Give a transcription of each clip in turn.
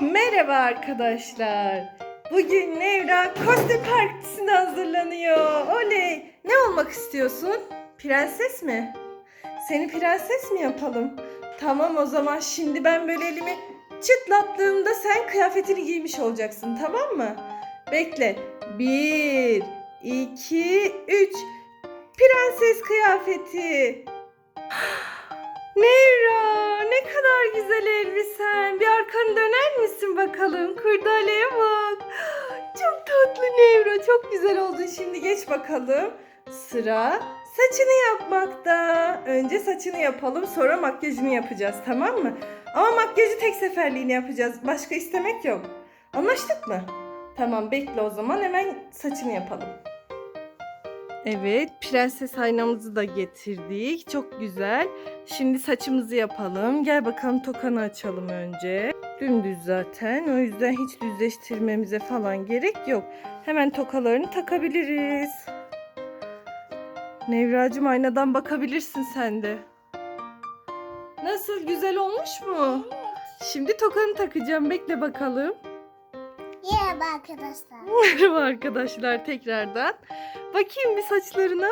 Merhaba arkadaşlar. Bugün Nevra kostüm partisine hazırlanıyor. Oley. Ne olmak istiyorsun? Prenses mi? Seni prenses mi yapalım? Tamam o zaman şimdi ben böyle elimi çıtlattığımda sen kıyafetini giymiş olacaksın tamam mı? Bekle. Bir, iki, üç. Prenses kıyafeti. Nevra ne kadar güzel elbisen. Bir arkanı döner misin bakalım? Kurdaleye bak. Çok tatlı Nevra. Çok güzel oldu. Şimdi geç bakalım. Sıra saçını yapmakta. Önce saçını yapalım sonra makyajını yapacağız tamam mı? Ama makyajı tek seferliğine yapacağız. Başka istemek yok. Anlaştık mı? Tamam bekle o zaman hemen saçını yapalım. Evet, prenses aynamızı da getirdik. Çok güzel. Şimdi saçımızı yapalım. Gel bakalım tokanı açalım önce. Dümdüz zaten. O yüzden hiç düzleştirmemize falan gerek yok. Hemen tokalarını takabiliriz. Nevracığım aynadan bakabilirsin sen de. Nasıl güzel olmuş mu? Şimdi tokanı takacağım. Bekle bakalım. Merhaba arkadaşlar. Merhaba arkadaşlar tekrardan. Bakayım bir saçlarına.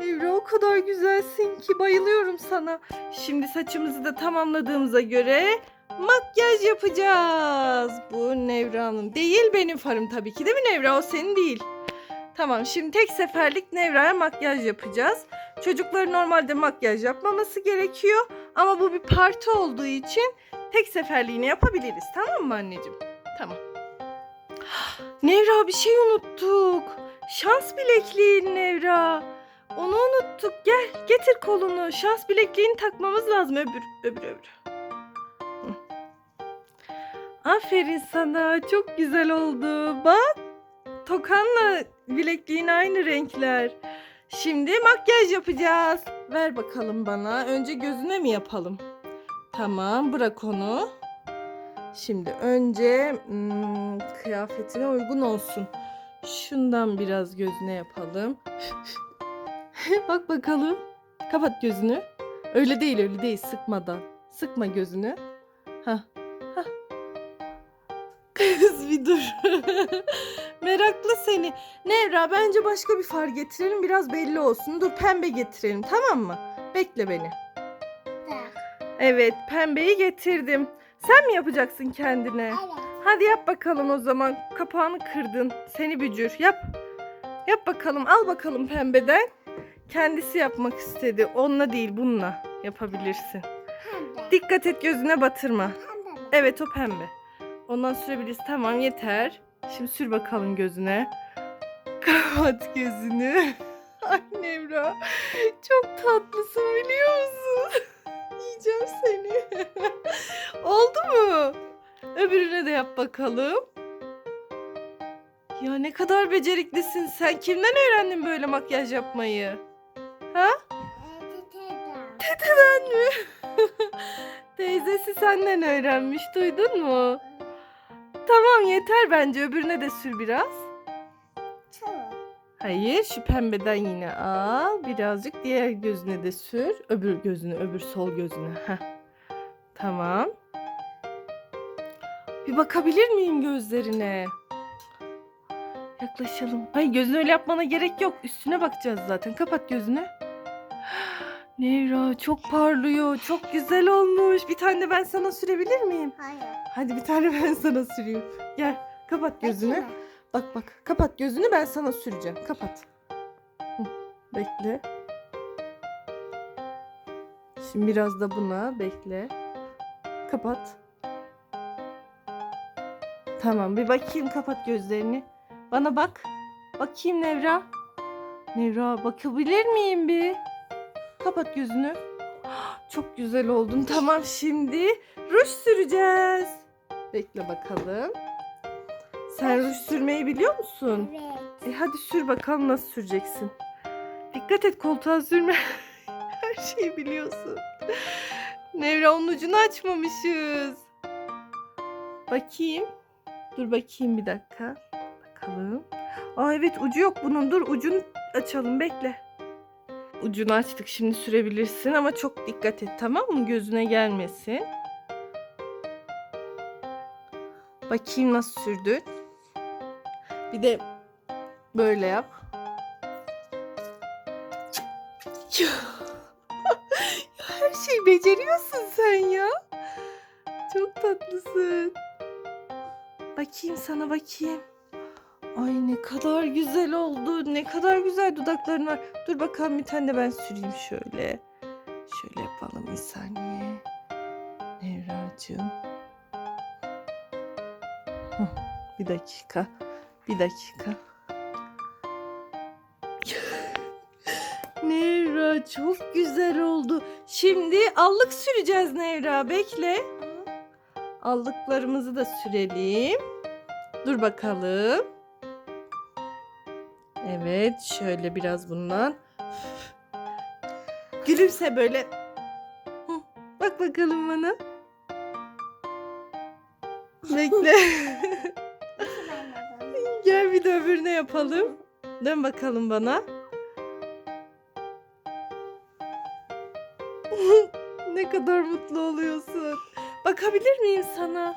Nevra o kadar güzelsin ki bayılıyorum sana. Şimdi saçımızı da tamamladığımıza göre makyaj yapacağız. Bu Nevra'nın değil benim farım tabii ki değil mi Nevra? O senin değil. Tamam şimdi tek seferlik Nevra'ya makyaj yapacağız. Çocukların normalde makyaj yapmaması gerekiyor. Ama bu bir parti olduğu için tek seferliğine yapabiliriz. Tamam mı anneciğim? Tamam. Nevra bir şey unuttuk. Şans bilekliğin Nevra. Onu unuttuk. Gel getir kolunu. Şans bilekliğini takmamız lazım. Öbür öbür öbür. Aferin sana. Çok güzel oldu. Bak. Tokanla bilekliğin aynı renkler. Şimdi makyaj yapacağız. Ver bakalım bana. Önce gözüne mi yapalım? Tamam bırak onu. Şimdi önce hmm, kıyafetine uygun olsun. Şundan biraz gözüne yapalım. Bak bakalım. Kapat gözünü. Öyle değil öyle değil sıkmadan. Sıkma gözünü. Ha. Ha. Kız bir dur. Meraklı seni. Nevra bence başka bir far getirelim biraz belli olsun. Dur pembe getirelim tamam mı? Bekle beni. Evet pembeyi getirdim. Sen mi yapacaksın kendine? Evet. Hadi yap bakalım o zaman. Kapağını kırdın. Seni bücür. Yap. Yap bakalım. Al bakalım pembeden. Kendisi yapmak istedi. Onunla değil bununla yapabilirsin. Pembe. Dikkat et gözüne batırma. Pembe mi? Evet o pembe. Ondan sürebiliriz. Tamam yeter. Şimdi sür bakalım gözüne. Kapat gözünü. Ay Nevra. Çok tatlısın biliyor musun? Yiyeceğim seni. Oldu mu? Öbürüne de yap bakalım. Ya ne kadar beceriklisin sen. Kimden öğrendin böyle makyaj yapmayı? Dededen mi? Teyzesi senden öğrenmiş. Duydun mu? Tamam yeter bence. Öbürüne de sür biraz. Çok. Hayır şu pembeden yine al. Birazcık diğer gözüne de sür. Öbür gözüne, öbür sol gözüne. Heh. Tamam. Bir bakabilir miyim gözlerine? Yaklaşalım. Hayır gözünü öyle yapmana gerek yok. Üstüne bakacağız zaten. Kapat gözünü. Nevra çok parlıyor. Çok güzel olmuş. Bir tane de ben sana sürebilir miyim? Hayır. Hadi bir tane ben sana süreyim. Gel kapat gözünü. Bakayım? Bak bak kapat gözünü ben sana süreceğim. Kapat. Hı, Bekle. Şimdi biraz da buna bekle. Kapat. Tamam bir bakayım kapat gözlerini. Bana bak. Bakayım Nevra. Nevra bakabilir miyim bir? Kapat gözünü. Çok güzel oldun. Tamam şimdi ruj süreceğiz. Bekle bakalım. Sen ruj sürmeyi biliyor musun? Evet. E hadi sür bakalım nasıl süreceksin. Dikkat et koltuğa sürme. Her şeyi biliyorsun. Nevra onun ucunu açmamışız. Bakayım. Dur bakayım bir dakika. Bakalım. Aa evet ucu yok bunun. Dur ucunu açalım bekle. Ucunu açtık şimdi sürebilirsin ama çok dikkat et tamam mı? Gözüne gelmesin. Bakayım nasıl sürdün. Bir de böyle yap. Ya, Her şeyi beceriyorsun sen ya. Çok tatlısın. Bakayım sana bakayım. Ay ne kadar güzel oldu. Ne kadar güzel dudakların var. Dur bakalım bir tane de ben süreyim şöyle. Şöyle yapalım bir saniye. Nevracığım. Bir dakika. Bir dakika. Nevra çok güzel oldu. Şimdi allık süreceğiz Nevra. Bekle. Allıklarımızı da sürelim. Dur bakalım. Evet, şöyle biraz bundan. Gülümse böyle. Bak bakalım bana. Bekle. Gel bir de öbürüne yapalım. Dön bakalım bana. ne kadar mutlu oluyorsun. Bakabilir miyim sana?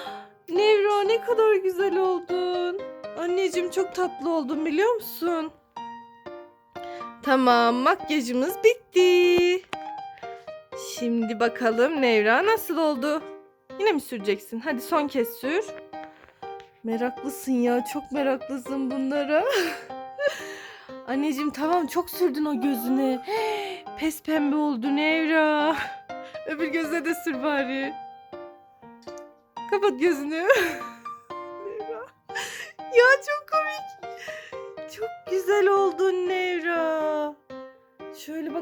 Nevro ne kadar güzel oldun. Anneciğim çok tatlı oldun biliyor musun? Tamam makyajımız bitti. Şimdi bakalım Nevra nasıl oldu? Yine mi süreceksin? Hadi son kez sür. Meraklısın ya çok meraklısın bunlara. Anneciğim tamam çok sürdün o gözüne. Pes pembe oldu Nevra. Öbür gözüne de sür bari. Kapat gözünü.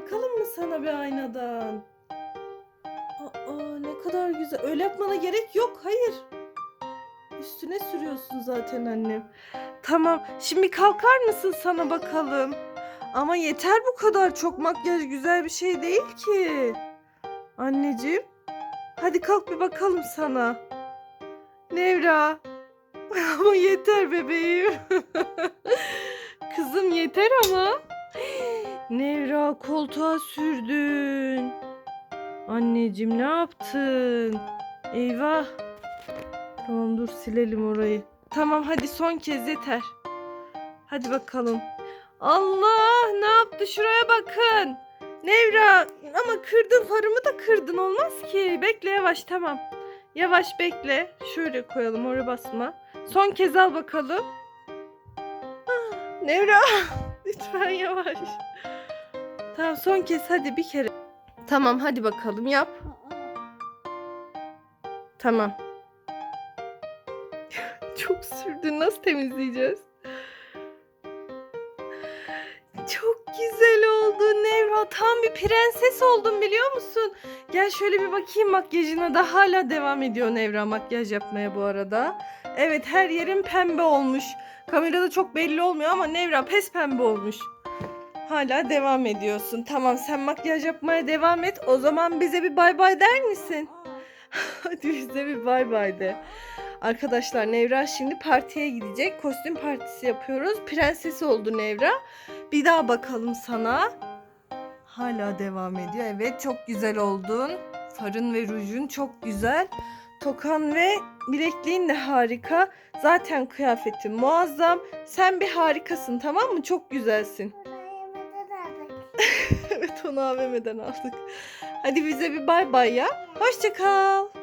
bakalım mı sana bir aynadan? Aa ne kadar güzel. Öyle yapmana gerek yok. Hayır. Üstüne sürüyorsun zaten annem. Tamam. Şimdi kalkar mısın sana bakalım? Ama yeter bu kadar. Çok makyaj güzel bir şey değil ki. Anneciğim. Hadi kalk bir bakalım sana. Nevra. Ama yeter bebeğim. Kızım yeter ama. Nevra koltuğa sürdün. Anneciğim ne yaptın? Eyvah. Tamam dur silelim orayı. Tamam hadi son kez yeter. Hadi bakalım. Allah ne yaptı şuraya bakın. Nevra ama kırdın farımı da kırdın olmaz ki. Bekle yavaş tamam. Yavaş bekle. Şöyle koyalım oraya basma. Son kez al bakalım. Ah, Nevra lütfen yavaş. Tamam son kez hadi bir kere. Tamam hadi bakalım yap. Tamam. Çok sürdü. Nasıl temizleyeceğiz? Çok güzel oldu Nevra. Tam bir prenses oldun biliyor musun? Gel şöyle bir bakayım makyajına da hala devam ediyor Nevra makyaj yapmaya bu arada. Evet her yerin pembe olmuş. Kamerada çok belli olmuyor ama Nevra pes pembe olmuş. Hala devam ediyorsun. Tamam sen makyaj yapmaya devam et. O zaman bize bir bay bay der misin? Hadi bize bir bay bay de. Arkadaşlar Nevra şimdi partiye gidecek. Kostüm partisi yapıyoruz. Prenses oldu Nevra. Bir daha bakalım sana. Hala devam ediyor. Evet çok güzel oldun. Farın ve rujun çok güzel. Tokan ve bilekliğin de harika. Zaten kıyafetin muazzam. Sen bir harikasın tamam mı? Çok güzelsin. Onu AVM'den aldık. Hadi bize bir bay bay ya. Hoşça kal.